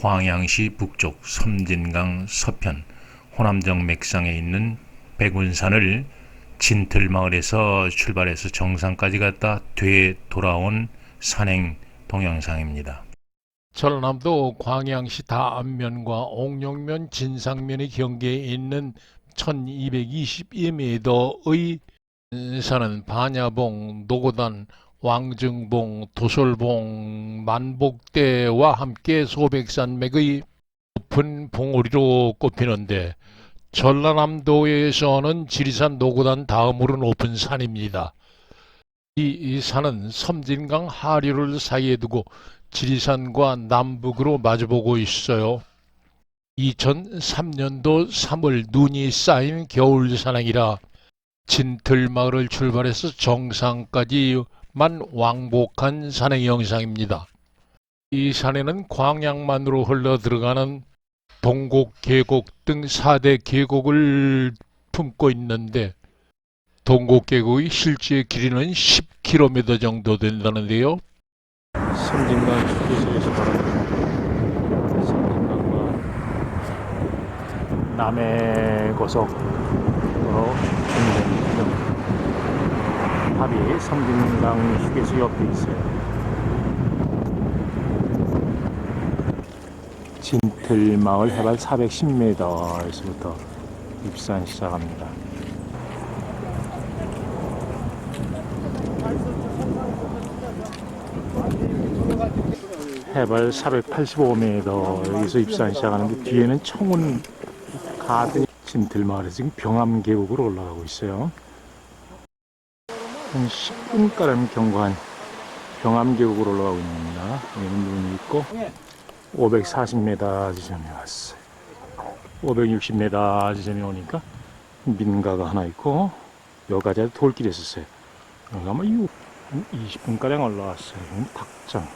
광양시 북쪽 섬진강 서편 호남정 맥상에 있는 백운산을 진틀마을에서 출발해서 정상까지 갔다 되 돌아온 산행 동영상입니다. 전라남도 광양시 다안면과 옥룡면 진상면의 경계에 있는 1222m의 산은 반야봉, 노고단, 왕증봉, 도솔봉, 만복대와 함께 소백산맥의 높은 봉우리로 꼽히는데 전라남도에서는 지리산 노고단 다음으로 높은 산입니다. 이, 이 산은 섬진강 하류를 사이에 두고 지리산과 남북으로 마주보고 있어요. 2003년도 3월 눈이 쌓인 겨울 산행이라 진틀마을을 출발해서 정상까지 만 왕복한 산행 영상입니다. 이 산에는 광양만으로 흘러 들어가는 동곡 계곡 등 4대 계곡을 품고 있는데 동곡 계곡의 실제 길이는 10km 정도 된다는데요. 섬진강 휴게소에서 바라보는 섬진강과 남해 고속도로 중대 합이 섬진강 휴게소 옆에 있어요. 진틀마을 해발 410m에서부터 입산 시작합니다. 해발 485m 여기서 입산 시작하는데 뒤에는 청운 가든 진틀마을에서 지금 병암 계곡으로 올라가고 있어요. 한 10분가량 경과한 병암 계곡으로 올라가고 있습니다. 여기는 눈이 있고 540m 지점에 왔어요. 560m 지점에 오니까 민가가 하나 있고 여기까지 돌길이 있었어요. 여기 아마 20분가량 올라왔어요. 닭장.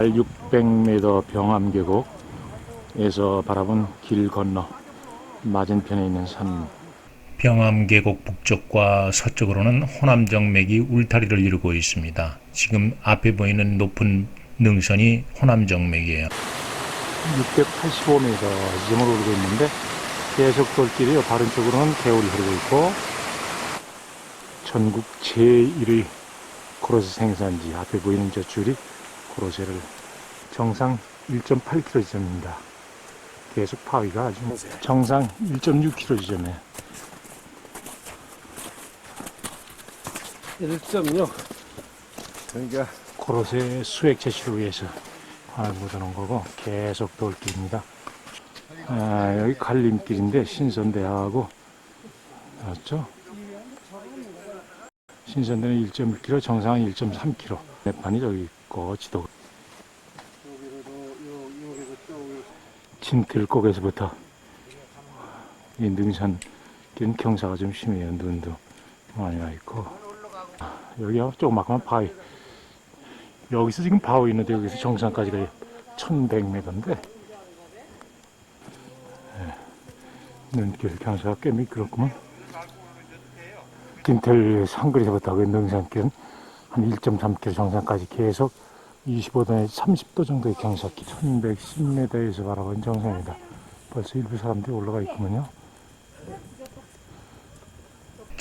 600m 병암 계곡에서 바라본 길 건너 맞은편에 있는 산 병암 계곡 북쪽과 서쪽으로는 호남정맥이 울타리를 이루고 있습니다. 지금 앞에 보이는 높은 능선이 호남정맥이에요. 685m 지점으로 오르고 있는데 계속 돌길이요. 다른 쪽으로는 개울이 흐르고 있고 전국 제1의 코로스 생산지 앞에 보이는 저 줄이 코로세를 정상 1.8km 지점입니다. 계속 파위가 아주 정상 1.6km 지점에 1.6 그러니까 코로세 수액 채취를 위해서 관을 묻어놓은 거고 계속 돌길입니다. 아, 여기 갈림길인데 신선대하고 맞죠? 신선대는 1.1km, 정상은 1.3km. 내판이 저기 있고 지도 진들곡에서부터 이 능선 길 경사가 좀 심해요. 눈도 많이 와 있고 여기가 조그마한 바위. 여기서 지금 바위 있는데 여기서 정상까지가 1100m인데. 눈길 경사가 꽤 미끄럽구만. 김틀 상거리에서부터 그 능선길은. 한 1.3km 정상까지 계속 25도에 30도 정도의 경사길 1110m에서 바라본 정상입니다. 벌써 일부 사람들이 올라가 있구만요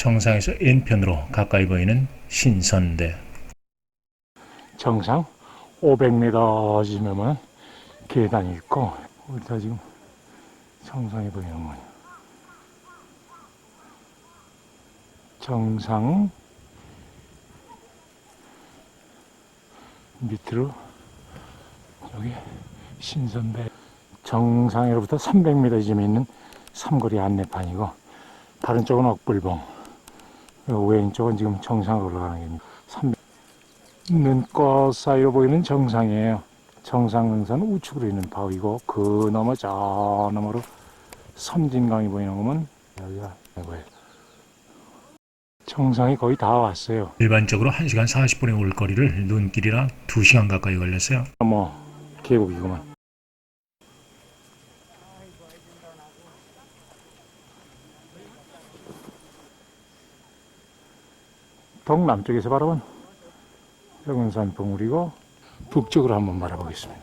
정상에서 왼편으로 가까이 보이는 신선대. 정상 500m 지점에는 계단이 있고 어디다 지금 정상에 보이는 거냐 정상 밑으로 여기 신선배 정상으로부터 300m 지점에 있는 삼거리 안내판이고 다른 쪽은 억불봉 왼쪽은 지금 정상으로 올라가는 겁니다 300 눈꽃 사이로 보이는 정상이에요. 정상능선 우측으로 있는 바위고 그 너머 저 너머로 섬진강이 보이는 거면 여기가 이거예요. 정상이 거의 다 왔어요. 일반적으로 1시간 40분의 올 거리를 눈길이라 2시간 가까이 걸렸어요. 뭐 계곡이구만. 동남쪽에서 바라본 백운산 봉우리고 북쪽으로 한번 바라보겠습니다.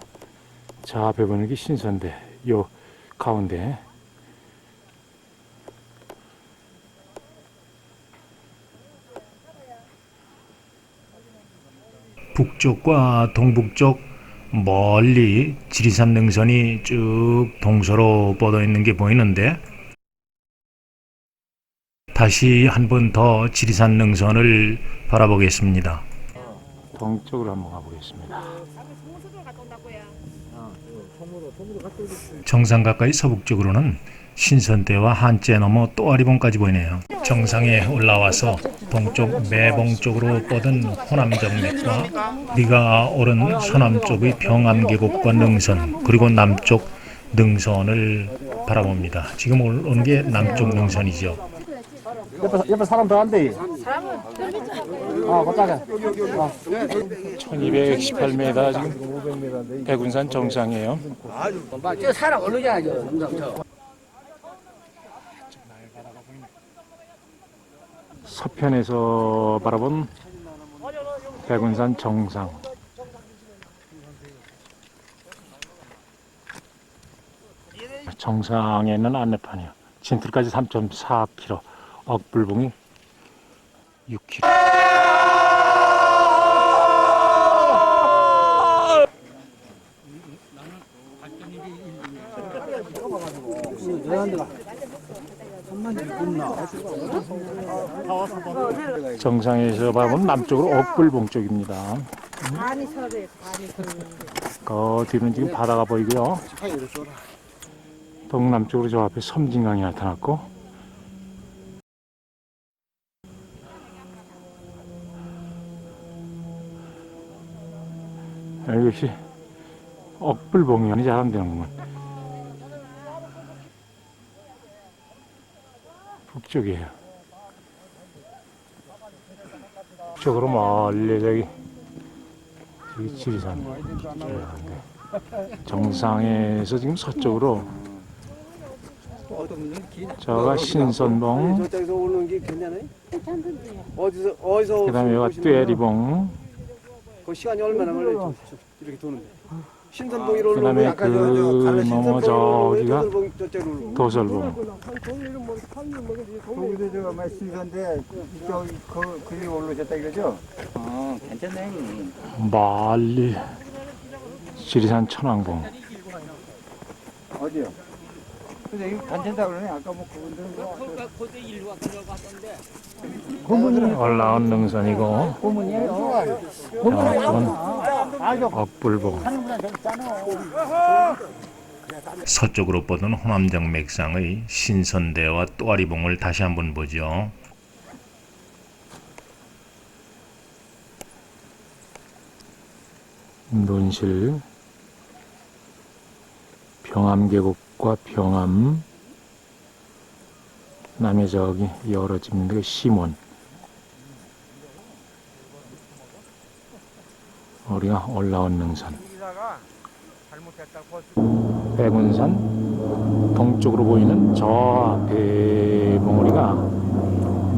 자 앞에 보는 게 신선대 요 가운데 북쪽과 동북쪽 멀리 지리산 능선이 쭉 동서로 뻗어 있는 게 보이는데 다시 한 번 더 지리산 능선을 바라보겠습니다. 동쪽으로 한번 가보겠습니다. 정상 가까이 서북쪽으로는 신선대와 한째 넘어 또아리봉까지 보이네요. 정상에 올라와서 동쪽 매봉 쪽으로 뻗은 호남정맥과 네가 오른 서남쪽의 병암계곡과 능선 그리고 남쪽 능선을 바라봅니다. 지금 오는 게 남쪽 능선이죠. 옆에, 옆에 사람 더 한대. 아, 걷다가. 1218m 지금 백운산 정상이에요. 저 사람 저 저. 서편에서 바라본 백운산 정상. 정상에 있는 안내판이요. 진틀까지 3.4km, 억불봉이 6km. 정상에서 바라본 남쪽으로 억불봉 쪽입니다. 반이. 그 뒤는 지금 바다가 보이고요. 동남쪽으로 저 앞에 섬진강이 나타났고 여기 역시 억불봉이 자람되는구만. 북쪽이에요. 북쪽으로 멀리 저기 저기 지리산 정상에서 지금 서쪽으로 저가 신선봉. 그다음에 여기가 twe리봉 그 시간이 얼마나 걸려요? 저- 저- 이렇게 도는데. 신선봉이로 그다음에 오르면 약간 저- 저그 가는 넘어 저기가 도설봉 저쪽으로 오르고. 도설봉 거기도 저거 말씀인데 이쪽 그 그리 올라오셨다 이거죠? 어 괜찮네. 멀리 지리산 천왕봉 어디요? 근데 이거 괜찮다 그러네. 아까 뭐 그분들은 뭐 올라온 능선이고 고문이에요. 저건 억불봉 서쪽으로 뻗은 호남정 맥상의 신선대와 또아리봉을 다시 한번 보죠. 논실 병암계곡과 병암 남해 저기 열어지는 데 심원 우리가 올라온 능선. 백운산 동쪽으로 보이는 저 앞에 봉우리가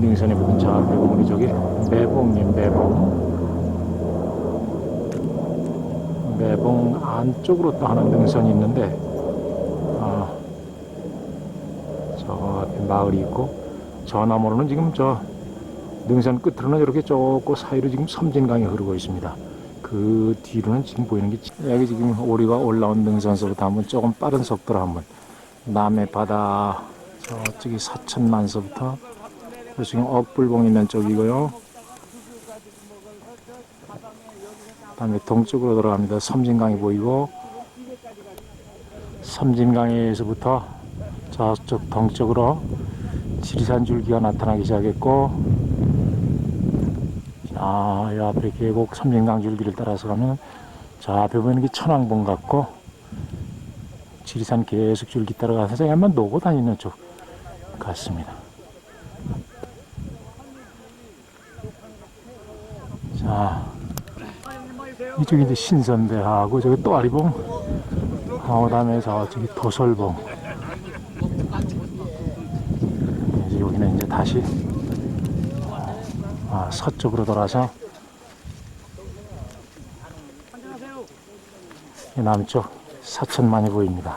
능선에 붙은 저 앞에 봉우리 저기 매봉님 매봉. 매봉 안쪽으로 또 하나 능선이 있는데 아, 마을이 있고 저 너머로는 지금 저 능선 끝으로는 이렇게 좁고 사이로 지금 섬진강이 흐르고 있습니다. 그 뒤로는 지금 보이는 게 여기 지금 우리가 올라온 능선서부터 한번 조금 빠른 속도로 한번 남해 바다 저쪽이 사천만서부터 지금 억불봉 있는 쪽이고요. 그다음에 동쪽으로 들어갑니다. 섬진강이 보이고 섬진강에서부터 저쪽 동쪽으로 지리산 줄기가 나타나기 시작했고 아, 이 앞에 계곡 섬진강 줄기를 따라서 가면 저 앞에 보이는 게 천왕봉 같고 지리산 계속 줄기 따라가서 저기 한번 노고 다니는 쪽 같습니다. 자, 이쪽이 이제 신선대하고 저기 또아리봉, 아, 그 다음에 저쪽이 도설봉. 이제 여기는 이제 다시 아, 서쪽으로 돌아서 이 남쪽 사천 많이 보입니다.